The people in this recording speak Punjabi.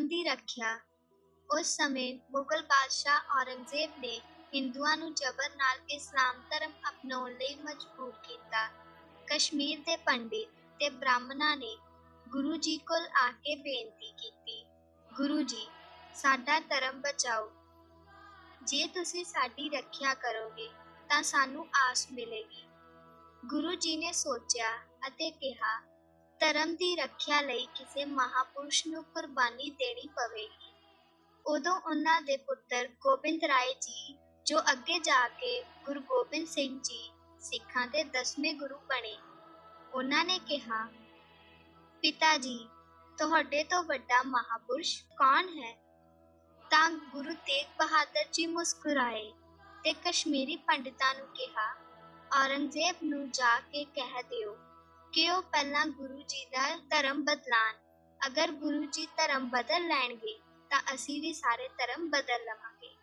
ਧਰਮ ਰੱਖਿਆ। ਉਸ ਸਮੇਂ ਮੁਗਲ ਬਾਦਸ਼ਾਹ ਔਰੰਗਜ਼ੇਬ ਨੇ ਹਿੰਦੂਆਂ ਨੂੰ ਜ਼ਬਰ ਨਾਲ ਇਸਲਾਮ ਧਰਮ ਅਪਣਾਉਣ ਲਈ ਮਜਬੂਰ ਕੀਤਾ। ਕਸ਼ਮੀਰ ਦੇ ਪੰਡਿਤ ਤੇ ਬ੍ਰਾਹਮਣਾਂ ਨੇ ਗੁਰੂ ਜੀ ਕੋਲ ਆ ਕੇ ਬੇਨਤੀ ਕੀਤੀ, ਗੁਰੂ ਜੀ, ਸਾਡਾ ਧਰਮ ਬਚਾਓ। ਜੇ ਤੁਸੀਂ ਸਾਡੀ ਰੱਖਿਆ ਕਰੋਗੇ, ਤਾਂ ਸਾਨੂੰ ਆਸ ਮਿਲੇਗੀ ਗੁਰੂ ਜੀ ਨੇ ਸੋਚਿਆ ਅਤੇ ਕਿਹਾ ਧਰਮ ਦੀ ਰੱਖਿਆ ਲਈ ਕਿਸੇ ਮਹਾਪੁਰਸ਼ ਨੂੰ ਕੁਰਬਾਨੀ ਦੇਣੀ ਪਵੇਗੀ। ਉਦੋਂ ਉਹਨਾਂ ਦੇ ਪੁੱਤਰ ਗੋਬਿੰਦ ਰਾਏ ਜੀ, ਜੋ ਅੱਗੇ ਜਾ ਕੇ ਗੁਰੂ ਗੋਬਿੰਦ ਸਿੰਘ ਜੀ ਸਿੱਖਾਂ ਦੇ ਦਸਵੇਂ ਗੁਰੂ ਬਣੇ, ਉਹਨਾਂ ਨੇ ਕਿਹਾ, ਪਿਤਾ ਜੀ, ਤੁਹਾਡੇ ਤੋਂ ਵੱਡਾ ਮਹਾਪੁਰਸ਼ ਕੌਣ ਹੈ? ਤਾਂ ਗੁਰੂ ਤੇਗ ਬਹਾਦਰ ਜੀ ਮੁਸਕਰਾਏ ਤੇ ਕਸ਼ਮੀਰੀ ਪੰਡਿਤਾਂ ਨੂੰ ਕਿਹਾ, ਔਰੰਗਜ਼ੇਬ ਨੂੰ ਜਾ ਕੇ ਕਹਿ ਦਿਓ ਕਿ ਉਹ ਪਹਿਲਾਂ ਗੁਰੂ ਜੀ ਦਾ ਧਰਮ ਬਦਲਾਣ ਅਗਰ ਗੁਰੂ ਜੀ ਧਰਮ ਬਦਲ ਲੈਣਗੇ, ਤਾਂ ਅਸੀਂ ਵੀ ਸਾਰੇ ਧਰਮ ਬਦਲ ਲਵਾਂਗੇ।